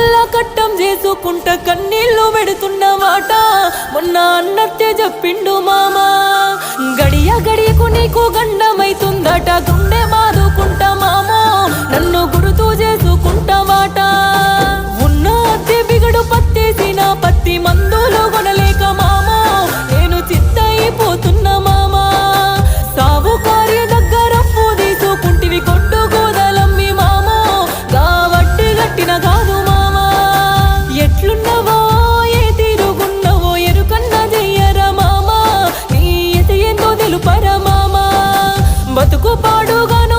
ముళ్ళ కట్టం చేసుకుంట కన్నీళ్ళు పెడుతున్న మాట మొన్న అన్నట్టే చెప్పిండు మామా. గడియ గడియకు నీకు గండమ? പാടുക